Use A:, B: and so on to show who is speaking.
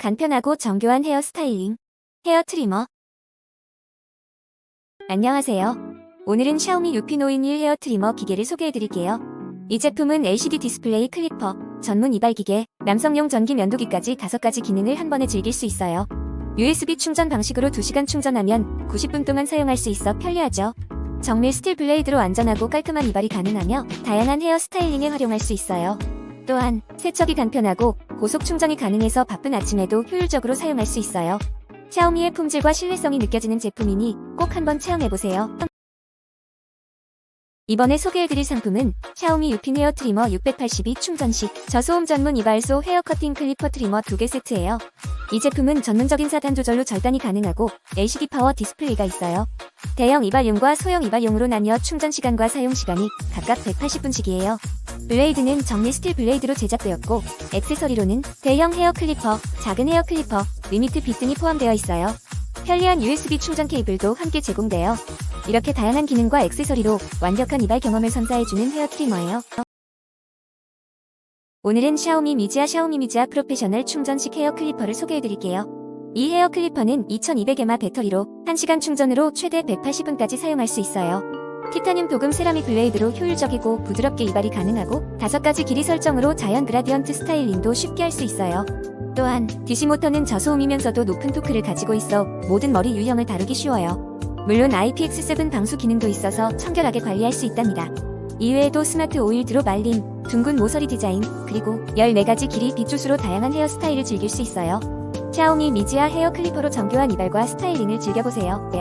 A: 간편하고 정교한 헤어 스타일링. 헤어 트리머. 안녕하세요. 오늘은 샤오미 유피노인 1 헤어 트리머 기계를 소개해드릴게요. 이 제품은 LCD 디스플레이 클리퍼, 전문 이발 기계, 남성용 전기 면도기까지 5가지 기능을 한 번에 즐길 수 있어요. USB 충전 방식으로 2시간 충전하면 90분 동안 사용할 수 있어 편리하죠. 정밀 스틸 블레이드로 안전하고 깔끔한 이발이 가능하며 다양한 헤어 스타일링에 활용할 수 있어요. 또한 세척이 간편하고 고속 충전이 가능해서 바쁜 아침에도 효율적으로 사용할 수 있어요. 샤오미의 품질과 신뢰성이 느껴지는 제품이니 꼭 한번 체험해보세요. 이번에 소개해드릴 상품은 샤오미 유핀 헤어 트리머 682 충전식 저소음 전문 이발소 헤어 커팅 클리퍼 트리머 2개 세트예요. 이 제품은 전문적인 사단 조절로 절단이 가능하고 LCD 파워 디스플레이가 있어요. 대형 이발용과 소형 이발용으로 나뉘어 충전 시간과 사용 시간이 각각 180분씩이에요. 블레이드는 정리 스틸 블레이드로 제작되었고 액세서리로는 대형 헤어 클리퍼, 작은 헤어 클리퍼, 리미트 빗 등이 포함되어 있어요. 편리한 USB 충전 케이블도 함께 제공되어 이렇게 다양한 기능과 액세서리로 완벽한 이발 경험을 선사해주는 헤어 트리머예요. 오늘은 샤오미 미지아 샤오미 미지아 프로페셔널 충전식 헤어 클리퍼를 소개해드릴게요. 이 헤어 클리퍼는 2200에마 배터리로 1시간 충전으로 최대 180분까지 사용할 수 있어요. 티타늄 도금 세라믹 블레이드로 효율적이고 부드럽게 이발이 가능하고 5가지 길이 설정으로 자연 그라디언트 스타일링도 쉽게 할 수 있어요. 또한 DC 모터는 저소음이면서도 높은 토크를 가지고 있어 모든 머리 유형을 다루기 쉬워요. 물론 IPX7 방수 기능도 있어서 청결하게 관리할 수 있답니다. 이외에도 스마트 오일 드롭 알림, 둥근 모서리 디자인, 그리고 14가지 길이 빗줄수로 다양한 헤어스타일을 즐길 수 있어요. 샤오미 미지아 헤어 클리퍼로 정교한 이발과 스타일링을 즐겨보세요. 네.